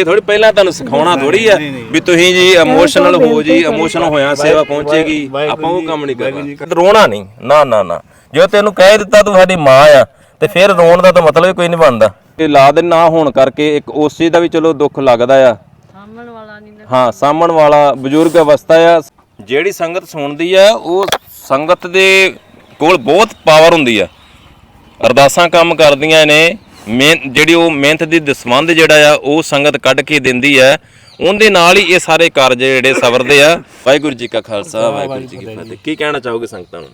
ਇਹ ਥੋੜੀ ਪਹਿਲਾਂ ਤੁਹਾਨੂੰ ਸਿਖਾਉਣਾ ਥੋੜੀ ਆ ਵੀ ਤੁਸੀਂ ਜੀ ਇਮੋਸ਼ਨਲ ਹੋ ਜੀ ਇਮੋਸ਼ਨ ਹੋਇਆ ਸੇਵਾ ਪਹੁੰਚੇਗੀ ਆਪਾਂ ਉਹ ਕੰਮ ਨਹੀਂ ਕਰਨਾ। ਰੋਣਾ ਨਹੀਂ ਨਾ ਨਾ ਨਾ। ਜੇ ਤੈਨੂੰ ਕਹਿ ਦਿੱਤਾ ਤੂੰ ਸਾਡੀ ਮਾਂ ਆ ਤੇ ਫਿਰ ਰੋਣ ਦਾ ਤਾਂ ਮਤਲਬ ਹੀ ਕੋਈ ਨਹੀਂ ਬਣਦਾ। ਇਹ ਲਾਦ ਨਾ ਹੋਣ ਕਰਕੇ ਇੱਕ ਉਸ ਚੀਜ਼ ਦਾ ਵੀ ਚਲੋ ਦੁੱਖ ਲੱਗਦਾ ਆ। ਸਾਹਮਣ ਵਾਲਾ ਨਹੀਂ ਨਾ ਹਾਂ ਸਾਹਮਣ ਵਾਲਾ ਬਜ਼ੁਰਗ ਅਵਸਥਾ ਆ। ਜਿਹੜੀ ਸੰਗਤ ਸੁਣਦੀ ਆ ਉਹ ਸੰਗਤ ਦੇ ਕੋਲ ਬਹੁਤ ਪਾਵਰ ਹੁੰਦੀ ਆ। ਅਰਦਾਸਾਂ ਕੰਮ ਕਰਦੀਆਂ ਨੇ ਮਿਹਨ- ਜਿਹੜੀ ਉਹ ਮਿਹਨਤ ਦੀ ਦਸਵੰਧ ਜਿਹੜਾ ਆ ਉਹ ਸੰਗਤ ਕੱਢ ਕੇ ਦਿੰਦੀ ਆ ਉਹਦੇ ਨਾਲ ਹੀ ਇਹ ਸਾਰੇ ਕਾਰਜ ਜਿਹੜੇ ਸਵਰਦੇ ਆ। ਵਾਹਿਗੁਰੂ ਜੀ ਕਾ ਖਾਲਸਾ ਵਾਹਿਗੁਰੂ ਜੀ ਕੀ ਫਤਿਹ ਕੀ ਕਹਿਣਾ ਚਾਹੋਗੇ ਸੰਗਤਾਂ ਨੂੰ?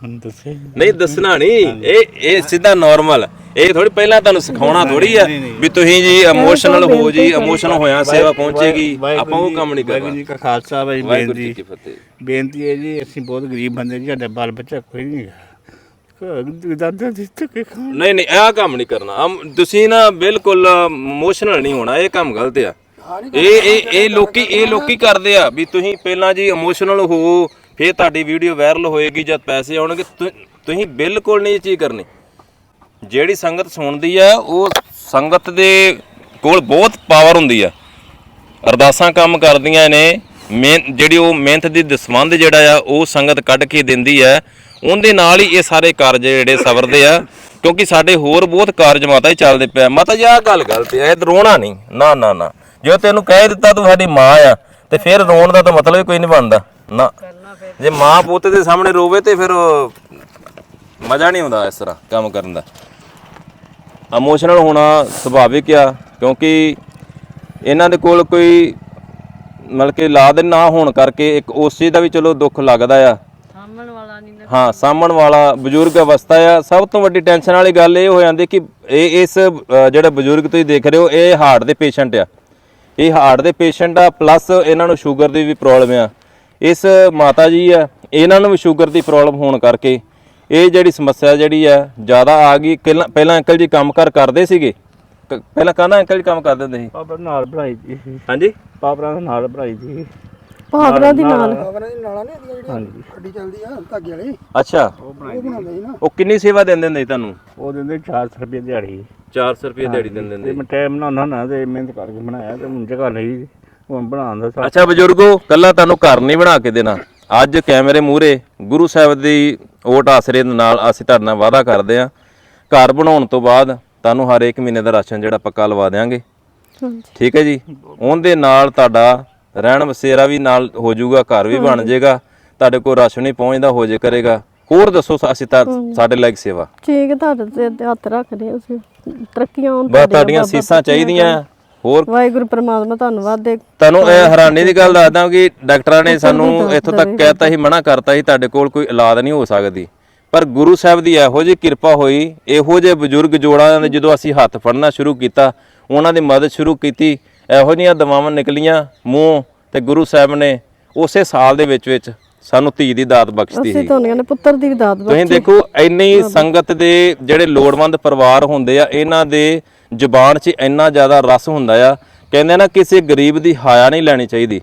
ਹੁਣ ਦੱਸੇ ਨਹੀਂ ਦੱਸਣਾ ਨਹੀਂ। ਇਹ ਇਹ ਸਿੱਧਾ ਨਾਰਮਲ ਇਹ ਥੋੜੀ ਪਹਿਲਾਂ ਤੁਹਾਨੂੰ ਸਿਖਾਉਣਾ ਥੋੜੀ ਆ ਵੀ ਤੁਸੀਂ ਜੀ ਇਮੋਸ਼ਨਲ ਹੋ ਜੀ ਇਮੋਸ਼ਨ ਹੋਇਆ ਸੇਵਾ ਪਹੁੰਚੇਗੀ। ਆਪਾਂ ਉਹ ਕੰਮ ਨਹੀਂ ਵਾਹਿਗੁਰੂ ਕਰਨਾ ਜੀ ਕਾ ਖਾਲਸਾ ਵਾਹਿਗੁਰੂ ਜੀ ਕੀ ਫਤਿਹ। ਬੇਨਤੀ ਹੈ ਜੀ ਅਸੀਂ ਬਹੁਤ ਗਰੀਬ ਬੰਦੇ ਜੀ ਸਾਡਾ ਬਾਲ ਬੱਚਾ ਕੋਈ ਨਹੀਂ ਹੈਗਾ। ਦਾਦਾ ਜੀ ਧੱਕੇ ਖਾਣ? ਨਹੀਂ ਨਹੀਂ ਇਹ ਕੰਮ ਨਹੀਂ ਕਰਨਾ। ਅਮ- ਤੁਸੀਂ ਨਾ ਬਿਲਕੁਲ ਇਮੋਸ਼ਨਲ ਨਹੀਂ ਹੋਣਾ ਇਹ ਕੰਮ ਗਲਤ ਆ। ਇਹ ਇਹ ਇਹ ਲੋਕੀ ਇਹ ਲੋਕੀ ਕਰਦੇ ਆ ਵੀ ਤੁਸੀਂ ਪਹਿਲਾਂ ਜੀ ਇਮੋਸ਼ਨਲ ਹੋ ਫਿਰ ਤੁਹਾਡੀ ਵੀਡੀਓ ਵਾਇਰਲ ਹੋਏਗੀ ਜਦ ਪੈਸੇ ਆਉਣਗੇ। ਤੁ- ਤੁਸੀਂ ਬਿਲਕੁਲ ਨਹੀਂ ਇਹ ਚੀਜ਼ ਕਰਨੀ। ਜਿਹੜੀ ਸੰਗਤ ਸੁਣਦੀ ਆ ਉਹ ਸੰਗਤ ਦੇ ਕੋਲ ਬਹੁਤ ਪਾਵਰ ਹੁੰਦੀ ਆ। ਅਰਦਾਸਾਂ ਕੰਮ ਕਰਦੀਆਂ ਨੇ। ਮਿਹਨ- ਜਿਹੜੀ ਉਹ ਮਿਹਨਤ ਦੀ ਦਸਵੰਧ ਜਿਹੜਾ ਆ, ਉਹ ਸੰਗਤ ਕੱਢ ਕੇ ਦਿੰਦੀ ਹੈ। ਉਹਦੇ ਨਾਲ ਹੀ ਇਹ ਸਾਰੇ ਕਾਰਜ ਜਿਹੜੇ ਸਵਰਦੇ ਆ, ਕਿਉਂਕਿ ਸਾਡੇ ਹੋਰ ਬਹੁਤ ਕਾਰਜ ਮਾਤਾ ਹੀ ਚੱਲਦੇ ਪਿਆ ਮਾਤਾ ਜੀ, ਆਹ ਗੱਲ ਗਲਤ ਹੈ ਇਹ ਰੋਣਾ ਨਹੀਂ। ਨਾ ਨਾ ਨਾ। ਜੇ ਤੈਨੂੰ ਕਹਿ ਦਿੱਤਾ ਤੂੰ ਸਾਡੀ ਮਾਂ ਆ, ਤੇ ਫਿਰ ਰੋਣ ਦਾ ਤਾਂ ਮਤਲਬ ਹੀ ਕੋਈ ਨਹੀਂ ਬਣਦਾ। ਨਾ। ਜੇ ਮਾਂ ਪੁੱਤ ਦੇ ਸਾਹਮਣੇ ਰੋਵੇ ਤੇ ਫਿਰ ਮਜ਼ਾ ਨਹੀਂ ਆਉਂਦਾ ਇਸ ਤਰ੍ਹਾਂ ਕੰਮ ਕਰਨ ਦਾ। ਇਮੋਸ਼ਨਲ ਹੋਣਾ ਸੁਭਾਵਿਕ ਆ, ਕਿਉਂਕਿ ਇਹਨਾਂ ਦੇ ਕੋਲ ਕੋਈ ਮਤਲਬ ਕਿ ਲਾਦ ਨਾ ਹੋਣ ਕਰਕੇ ਇੱਕ ਉਸ ਚੀਜ਼ ਦਾ ਵੀ ਚਲੋ ਦੁੱਖ ਲੱਗਦਾ ਆ। ਸਾਹਮਣ ਵਾਲਾ ਨਹੀਂ ਨਾ ਹਾਂ ਸਾਹਮਣ ਵਾਲਾ ਬਜ਼ੁਰਗ ਅਵਸਥਾ ਆ। ਸਭ ਤੋਂ ਵੱਡੀ ਟੈਨਸ਼ਨ ਵਾਲੀ ਗੱਲ ਇਹ ਹੋ ਜਾਂਦੀ ਕਿ ਇਹ ਇਸ ਅ, ਜਿਹੜਾ ਬਜ਼ੁਰਗ ਤੁਸੀਂ ਦੇਖ ਰਹੇ ਹੋ ਇਹ ਹਾਰਟ ਦੇ ਪੇਸ਼ੈਂਟ ਆ। ਇਹ ਹਾਰਟ ਦੇ ਪੇਸ਼ੈਂਟ ਆ ਪਲੱਸ ਇਹਨਾਂ ਨੂੰ ਸ਼ੂਗਰ ਦੀ ਵੀ ਪ੍ਰੋਬਲਮ ਆ। ਇਸ ਮਾਤਾ ਜੀ ਆ ਇਹਨਾਂ ਨੂੰ ਵੀ ਸ਼ੂਗਰ ਦੀ ਪ੍ਰੋਬਲਮ ਹੋਣ ਕਰਕੇ ਇਹ ਜਿਹੜੀ ਸਮੱਸਿਆ ਜਿਹੜੀ ਆ ਜ਼ਿਆਦਾ ਆ ਗਈ। ਪਹਿਲਾਂ ਪਹਿਲਾਂ ਅੰਕਲ ਜੀ ਕੰਮ ਕਰ ਕਰਦੇ ਸੀਗੇ। ਕ- ਪਹਿਲਾਂ ਕਹਿੰਦਾ ਅੰਕਲ ਜੀ ਕੰਮ ਕਰਦੇ ਹੁੰਦੇ ਸੀ? ਪਾਪਾ ਨਾਲ ਬਣਾਈ ਜੀ ਹਾਂਜੀ? ਪਾਪਾ ਨਾਲ ਬਣਾਈ ਜੀ ਪਾਵਰਾਂ ਦੀ ਨਾਲ। ਖਬਰਾਂ ਦੀ ਨਾਲਾਂ ਨੇ ਜਿਹੜੀਆਂ ਹਾਂਜੀ। ਗੱਡੀ ਚੱਲਦੀ ਆ ਧਾਗੇ ਵਾਲੀ? ਅੱਛਾ। ਉਹ ਬਣਾਉਂਦੇ ਸੀ ਨਾ। ਉਹ ਕਿੰਨੀ ਸੇਵਾ ਦਿੰਦੇ ਹੁੰਦੇ ਸੀ ਤੁਹਾਨੂੰ? ਉਹ ਦਿੰਦੇ 400 ਰੁਪਏ ਦਿਹਾੜੀ। 400 ਰੁਪਏ ਦਿਹਾੜੀ ਦਿੰਦੇ ਤੇ ਹੁੰਦੇ ਮੈਂ ਟਾਈਮ ਨਾਲ ਨਾ ਤੇ ਮਿਹਨਤ ਕਰਕੇ ਬਣਾਇਆ ਤੇ ਹੁਣ ਜਗ੍ਹਾ ਨਹੀਂ ਹੁਣ ਬਣਾਉਣ ਦਾ ਸਾ- ਅੱਛਾ ਬਜ਼ੁਰਗੋ ਕੱਲਾ ਤੁਹਾਨੂੰ ਘਰ ਨਹੀਂ ਬਣਾ ਕੇ ਦੇਣਾ। ਅੱਜ ਕੈਮਰੇ ਮੂਹਰੇ ਗੁਰੂ ਸਾਹਿਬ ਦੀ ਓਟ ਆਸਰੇ ਦੇ ਨਾਲ ਅਸੀਂ ਤੁਹਾਡੇ ਨਾਲ ਵਾਅਦਾ ਕਰਦੇ ਹਾਂ। ਘਰ ਬਣਾਉਣ ਤੋਂ ਬਾਅਦ ਤੁਹਾਨੂੰ ਹਰ ਇੱਕ ਮਹੀਨੇ ਦਾ ਰਾਸ਼ਨ ਜਿਹੜਾ ਪੱਕਾ ਲਵਾ ਦੇਵਾਂਗੇ ਠੀਕ ਹੈ ਜੀ? ਉਹਦੇ ਨਾਲ ਤੁਹਾਡਾ ਰਹਿਣ ਬਸੇਰਾ ਵੀ ਨਾਲ ਹੋ ਜਾਊਗਾ ਘਰ ਵੀ ਬਣ ਜਾਏਗਾ ਤੁਹਾਡੇ ਕੋਲ ਰਾਸ਼ਨ ਹੀ ਪਹੁੰਚਦਾ ਹੋ ਜੇ ਕਰੇਗਾ। ਹੋਰ ਦੱਸੋ ਅਸੀਂ ਤਾਂ ਸਾਡੇ ਲਾਇਕ ਸੇਵਾ। ਠੀਕ ਹੈ, ਤੁਹਾਡੇ ਤੇ ਹੱਥ ਰੱਖਦੇ ਅਸੀਂ ਤਰੱਕੀਆਂ ਹੋਣ ਬਸ ਤੁਹਾਡੀਆਂ ਸੀਸਾਂ ਚਾਹੀਦੀਆਂ। ਹੋਰ? ਵਾਹਿਗੁਰੂ ਪ੍ਰਮਾਤਮਾ ਧੰਨਵਾਦ ਦੇ। ਤੁਹਾਨੂੰ ਇਹ ਹੈਰਾਨੀ ਦੀ ਗੱਲ ਦੱਸਦਾ ਕਿ ਡਾਕਟਰਾਂ ਨੇ ਸਾਨੂੰ ਇੱਥੋਂ ਤੱਕ ਕਹਿਤਾ ਸੀ ਮਨਾ ਕਰਤਾ ਸੀ ਤੁਹਾਡੇ ਕੋਲ ਕੋਈ ਇਲਾਜ ਨਹੀਂ ਹੋ ਸਕਦੀ। ਪਰ ਗੁਰੂ ਸਾਹਿਬ ਦੀ ਇਹੋ ਜਿਹੀ ਕਿਰਪਾ ਹੋਈ ਇਹੋ ਜਿਹੇ ਬਜ਼ੁਰਗ ਜੋੜਾਂ ਦੇ ਜਦੋਂ ਅਸੀਂ ਹੱਥ ਫੜਨਾ ਸ਼ੁਰੂ ਕੀਤਾ ਉਹਨਾਂ ਦੀ ਮਦਦ ਸ਼ੁਰੂ ਕੀਤੀ ਇਹੋ ਜਿਹੀਆਂ ਦਵਾਵਾਂ ਨਿਕਲੀਆਂ ਮੂੰਹ ਤੇ ਗੁਰੂ ਸਾਹਿਬ ਨੇ ਉਸੇ ਸਾਲ ਦੇ ਵਿੱਚ ਵਿੱਚ ਸਾਨੂੰ ਧੀ ਦੀ ਦਾਤ ਬਖਸ਼ਤੀ ਅਸੀਂ ਸੀ। ਤੁਹਾਨੂੰ ਨੇ ਪੁੱਤਰ ਦੀ ਵੀ ਦਾਤ ਤੁਸੀਂ ਬਖਸ਼ੀ। ਦੇਖੋ ਇੰਨੀ ਸੰਗਤ ਦੇ ਜਿਹੜੇ ਲੋੜਵੰਦ ਪਰਿਵਾਰ ਹੁੰਦੇ ਆ ਇਹਨਾਂ ਦੇ ਜ਼ੁਬਾਨ 'ਚ ਇੰਨਾ ਜ਼ਿਆਦਾ ਰਸ ਹੁੰਦਾ ਆ ਕਹਿੰਦੇ ਨਾ ਕਿਸੇ ਗਰੀਬ ਦੀ ਹਾਇਆ ਨਹੀਂ ਲੈਣੀ ਚਾਹੀਦੀ।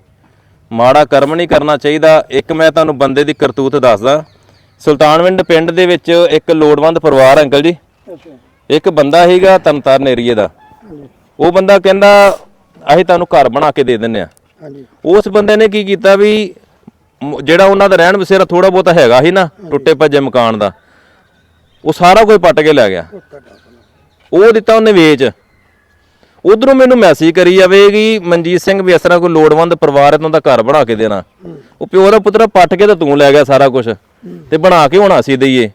ਮਾੜਾ ਕਰਮ ਨਹੀਂ ਕਰਨਾ ਚਾਹੀਦਾ। ਇੱਕ ਮੈਂ ਤੁਹਾਨੂੰ ਬੰਦੇ ਦੀ ਕਰਤੂਤ ਦੱਸਦਾ ਸੁਲਤਾਨਵਿੰਡ ਪਿੰਡ ਦੇ ਵਿੱਚ ਇੱਕ ਲੋੜਵੰਦ ਪਰਿਵਾਰ ਅੰਕਲ ਜੀ। ਅੱਛਾ ਇੱਕ ਬੰਦਾ ਹੈਗਾ ਤਨਤਾਰਨ ਏਰੀਏ ਦਾ। ਉਹ ਬੰਦਾ ਕਹਿੰਦਾ ਅਸੀਂ ਤੁਹਾਨੂੰ ਘਰ ਬਣਾ ਕੇ ਦੇ ਦਿੰਨੇ ਆ। ਹਾਂਜੀ। ਉਸ ਬੰਦੇ ਨੇ ਕੀ ਕੀਤਾ ਵੀ ਮ- ਜਿਹੜਾ ਉਹਨਾਂ ਦਾ ਰਹਿਣ ਬਸੇਰਾ ਥੋੜਾ ਬਹੁਤਾ ਹੈਗਾ ਸੀ ਨਾ ਟੁੱਟੇ ਭੱਜੇ ਮਕਾਨ ਦਾ ਉਹ ਸਾਰਾ ਕੁਝ ਪੱਟ ਕੇ ਲੈ ਗਿਆ। ਉਹ ਦਿੱਤਾ ਉਹਨੇ ਵੇਚ। ਉਧਰੋਂ ਮੈਨੂੰ ਮੈਸੇਜ ਕਰੀ ਜਾਵੇ ਕਿ ਮਨਜੀਤ ਸਿੰਘ ਵੀ ਇਸ ਤਰ੍ਹਾਂ ਕੋਈ ਲੋੜਵੰਦ ਪਰਿਵਾਰ ਹੈ ਤਾਂ ਉਹਦਾ ਘਰ ਬਣਾ ਕੇ ਦੇਣਾ। ਉਹ ਪਿਓ ਦਾ ਪੁੱਤਰਾ ਪੱਟ ਕੇ ਤਾਂ ਤੂੰ ਲੈ ਗਿਆ ਸਾਰਾ ਕੁਝ ਤੇ ਬਣਾ ਕੇ ਹੁਣ ਅਸੀਂ ਦਈਏ।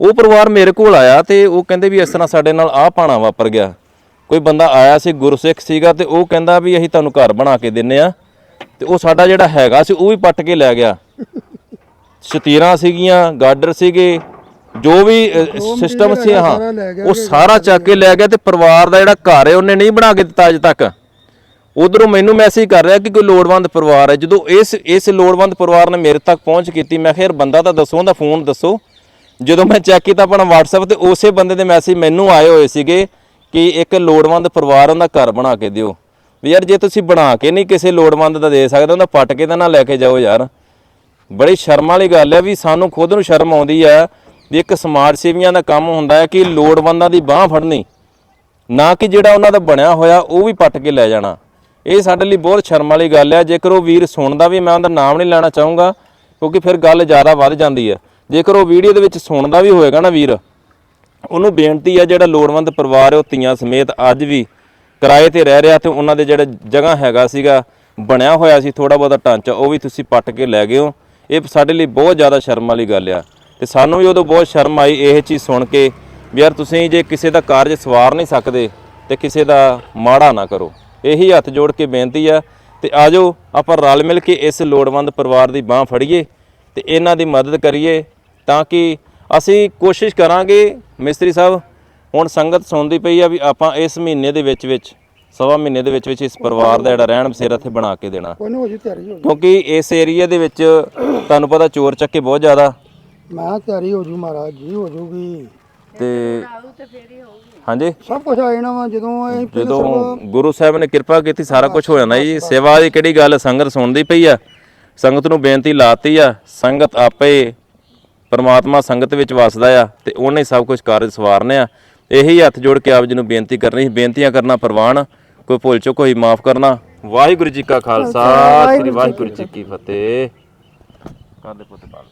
ਉਹ ਪਰਿਵਾਰ ਮੇਰੇ ਕੋਲ ਆਇਆ ਤੇ ਉਹ ਕਹਿੰਦੇ ਵੀ ਇਸ ਤਰ੍ਹਾਂ ਸਾਡੇ ਨਾਲ ਆਹ ਪਾਣਾ ਵਾਪਰ ਗਿਆ। ਕੋਈ ਬੰਦਾ ਆਇਆ ਸੀ ਗੁਰਸਿੱਖ ਸੀਗਾ ਤੇ ਉਹ ਕਹਿੰਦਾ ਵੀ ਅਸੀਂ ਤੁਹਾਨੂੰ ਘਰ ਬਣਾ ਕੇ ਦਿੰਨੇ ਆ। ਤੇ ਉਹ ਸਾਡਾ ਜਿਹੜਾ ਹੈਗਾ ਸੀ ਉਹ ਵੀ ਪੱਟ ਕੇ ਲੈ ਗਿਆ। ਸ਼ਤੀਰਾਂ ਸੀਗੀਆਂ ਗਾਡਰ ਸੀਗੇ ਜੋ ਵੀ ਸਿਸਟਮ ਸੀ ਹਾਂ ਉਹ ਸਾਰਾ ਚੱਕ ਕੇ ਲੈ ਗਿਆ ਤੇ ਪਰਿਵਾਰ ਦਾ ਜਿਹੜਾ ਘਰ ਹੈ ਉਹਨੇ ਨਹੀਂ ਬਣਾ ਕੇ ਦਿੱਤਾ ਅਜੇ ਤੱਕ। ਉਧਰੋਂ ਮੈਨੂੰ ਮੈਸੇਜ ਕਰ ਰਿਹਾ ਕਿ ਕੋਈ ਲੋੜਵੰਦ ਪਰਿਵਾਰ ਹੈ। ਜਦੋਂ ਇਸ ਇਸ ਲੋੜਵੰਦ ਪਰਿਵਾਰ ਨੇ ਮੇਰੇ ਤੱਕ ਪਹੁੰਚ ਕੀਤੀ, ਮੈਂ ਕਿਹਾ, ਯਾਰ, ਬੰਦਾ ਤਾਂ ਦੱਸੋ, ਉਹਦਾ ਫੋਨ ਦੱਸੋ। ਜਦੋਂ ਮੈਂ ਚੈੱਕ ਕੀਤਾ ਆਪਣਾ WhatsApp ਤੇ ਉਸੇ ਬੰਦੇ ਦੇ ਮੈਸੇਜ ਮੈਨੂੰ ਆਏ ਹੋਏ ਸੀਗੇ ਕਿ ਇੱਕ ਲੋੜਵੰਦ ਪਰਿਵਾਰ ਉਹਦਾ ਘਰ ਬਣਾ ਕੇ ਦਿਓ। ਵੀ ਯਾਰ, ਜੇ ਤੁਸੀਂ ਬਣਾ ਕੇ ਨਹੀਂ ਕਿਸੇ ਲੋੜਵੰਦ ਦਾ ਦੇ ਸਕਦੇ, ਉਹਦਾ ਪੱਟ ਕੇ ਤਾਂ ਨਾ ਲੈ ਕੇ ਜਾਓ ਯਾਰ। ਬੜੀ ਸ਼ਰਮ ਵਾਲੀ ਗੱਲ ਹੈ ਵੀ ਸਾਨੂੰ ਖੁਦ ਨੂੰ ਸ਼ਰਮ ਆਉਂਦੀ ਹੈ ਵੀ ਇੱਕ ਸਮਾਜ ਸੇਵੀਆਂ ਦਾ ਕੰਮ ਹੁੰਦਾ ਹੈ ਕਿ ਲੋੜਵੰਦਾਂ ਦੀ ਬਾਹ ਫੜਨੀ। ਨਾ ਕਿ ਜਿਹੜਾ ਉਹਨਾਂ ਦਾ ਬਣਿਆ ਹੋਇਆ, ਉਹ ਵੀ ਪੱਟ ਕੇ ਲੈ ਜਾਣਾ। ਇਹ ਸਾਡੇ ਲਈ ਬਹੁਤ ਸ਼ਰਮ ਵਾਲੀ ਗੱਲ ਹੈ। ਜੇਕਰ ਉਹ ਵੀਰ ਸੁਣਦਾ ਵੀ, ਮੈਂ ਉਹਦਾ ਨਾਮ ਨਹੀਂ ਲੈਣਾ ਚਾਹੂੰਗਾ, ਕਿਉਂਕਿ ਫਿਰ ਗੱਲ ਜ਼ਿਆਦਾ ਵੱਧ ਜਾਂਦੀ ਹੈ। ਜੇਕਰ ਉਹ ਵੀਡੀਓ ਦੇ ਵਿੱਚ ਸੁਣਦਾ ਵੀ ਹੋਏਗਾ ਨਾ ਵੀਰ, ਉਹਨੂੰ ਬੇਨਤੀ ਹੈ, ਜਿਹੜਾ ਲੋੜਵੰਦ ਪਰਿਵਾਰ ਹੈ, ਉਹ ਧੀਆਂ ਸਮੇਤ ਅੱਜ ਵੀ ਕਿਰਾਏ ਤੇ ਰਹਿ ਰਿਹਾ ਤੇ ਉਹਨਾਂ ਦੇ ਜਿਹੜਾ ਜਗ੍ਹਾ ਹੈਗਾ ਸੀਗਾ, ਬਣਿਆ ਹੋਇਆ ਸੀ ਥੋੜਾ ਬਹੁਤਾ ਢਾਂਚਾ, ਉਹ ਵੀ ਤੁਸੀਂ ਪੱਟ ਕੇ ਲੈ ਗਏ ਹੋ। ਇਹ ਸਾਡੇ ਲਈ ਬਹੁਤ ਜ਼ਿਆਦਾ ਸ਼ਰਮ ਵਾਲੀ ਗੱਲ ਆ। ਤੇ ਸਾਨੂੰ ਵੀ ਉਦੋਂ ਬਹੁਤ ਸ਼ਰਮ ਆਈ ਇਹ ਚੀਜ਼ ਸੁਣ ਕੇ, ਵੀ ਯਾਰ ਤੁਸੀਂ ਜੇ ਕਿਸੇ ਦਾ ਕਾਰਜ ਸਵਾਰ ਨਹੀਂ ਸਕਦੇ, ਤੇ ਕਿਸੇ ਦਾ ਮਾੜਾ ਨਾ ਕਰੋ। ਇਹੀ ਹੱਥ ਜੋੜ ਕੇ ਬੇਨਤੀ ਆ ਤੇ ਆਜੋ ਆਪਾਂ ਰਲ ਮਿਲ ਕੇ ਇਸ ਲੋੜਵੰਦ ਪਰਿਵਾਰ ਦੀ ਬਾਹ ਫੜੀਏ ਤੇ ਇਹਨਾਂ ਦੀ ਮਦਦ ਕਰੀਏ ਤਾਂ ਕਿ ਅਸੀਂ ਕੋਸ਼ਿਸ਼ ਕਰਾਂਗੇ ਮਿਸਤਰੀ ਸਾਹਿਬ ਹੁਣ ਸੰਗਤ ਸੁਣਦੀ ਪਈ ਆ ਵੀ ਆਪਾਂ ਇਸ ਮਹੀਨੇ ਦੇ ਵਿੱਚ ਵਿੱਚ ਸਵਾ ਮਹੀਨੇ ਦੇ ਵਿੱਚ ਵਿੱਚ ਇਸ ਪਰਿਵਾਰ ਦਾ ਜਿਹੜਾ ਰਹਿਣ ਬਸੇਰਾ ਇੱਥੇ ਬਣਾ ਕੇ ਦੇਣਾ। ਕੋਈ ਨਹੀਂ ਹੋ ਜੀ ਤਿਆਰੀ ਹੋ ਜੂ। ਕਿਉਂਕਿ ਇਸ ਏਰੀਆ ਦੇ ਵਿੱਚ ਤੁਹਾਨੂੰ ਪਤਾ ਚੋਰ ਚੱਕੇ ਬਹੁਤ ਜ਼ਿਆਦਾ। ਮੈਂ ਤਿਆਰੀ ਹੋ ਜੂ ਮਹਾਰਾਜ ਜੀ ਹੋ ਜੂਗੀ। ਤੇ ਹਾਂਜੀ। ਸਭ ਕੁਝ ਆ ਜਾਣਾ ਵਾ ਜਦੋਂ ਇਹ ਜਦੋਂ ਗੁਰੂ ਸਾਹਿਬ ਨੇ ਕਿਰਪਾ ਕੀਤੀ ਸਾਰਾ ਕੁਝ ਹੋ ਜਾਣਾ ਜੀ। ਸੇਵਾ ਦੀ ਕਿਹੜੀ ਗੱਲ ਸੰਗਤ ਸੁਣਦੀ ਪਈ ਆ। ਸੰਗਤ ਨੂੰ ਬੇਨਤੀ ਲਾਤੀ ਆ ਸੰਗਤ ਆਪੇ ਪਰਮਾਤਮਾ ਸੰਗਤ ਵਿੱਚ ਵਸਦਾ ਆ ਤੇ ਉਹਨੇ ਸਭ ਕੁਝ ਕਾਰਜ ਸਵਾਰਨੇ ਆ। ਇਹੀ ਹੱਥ ਜੋੜ ਕੇ ਆਪ ਜੀ ਨੂੰ ਬੇਨਤੀ ਕਰਨੀ ਬੇਨਤੀਆਂ ਕਰਨਾ ਪ੍ਰਵਾਨ ਕੋਈ ਭੁੱਲ ਚੁੱਕ ਹੋਈ ਮਾਫ ਕਰਨਾ। ਵਾਹਿਗੁਰੂ ਜੀ ਕਾ ਖਾਲਸਾ ਸ੍ਰੀ ਵਾਹਿਗੁਰੂ ਜੀ ਕੀ ਫਤਿਹ। ਕਾਦੇ ਪੁੱਤ ਬਾਲ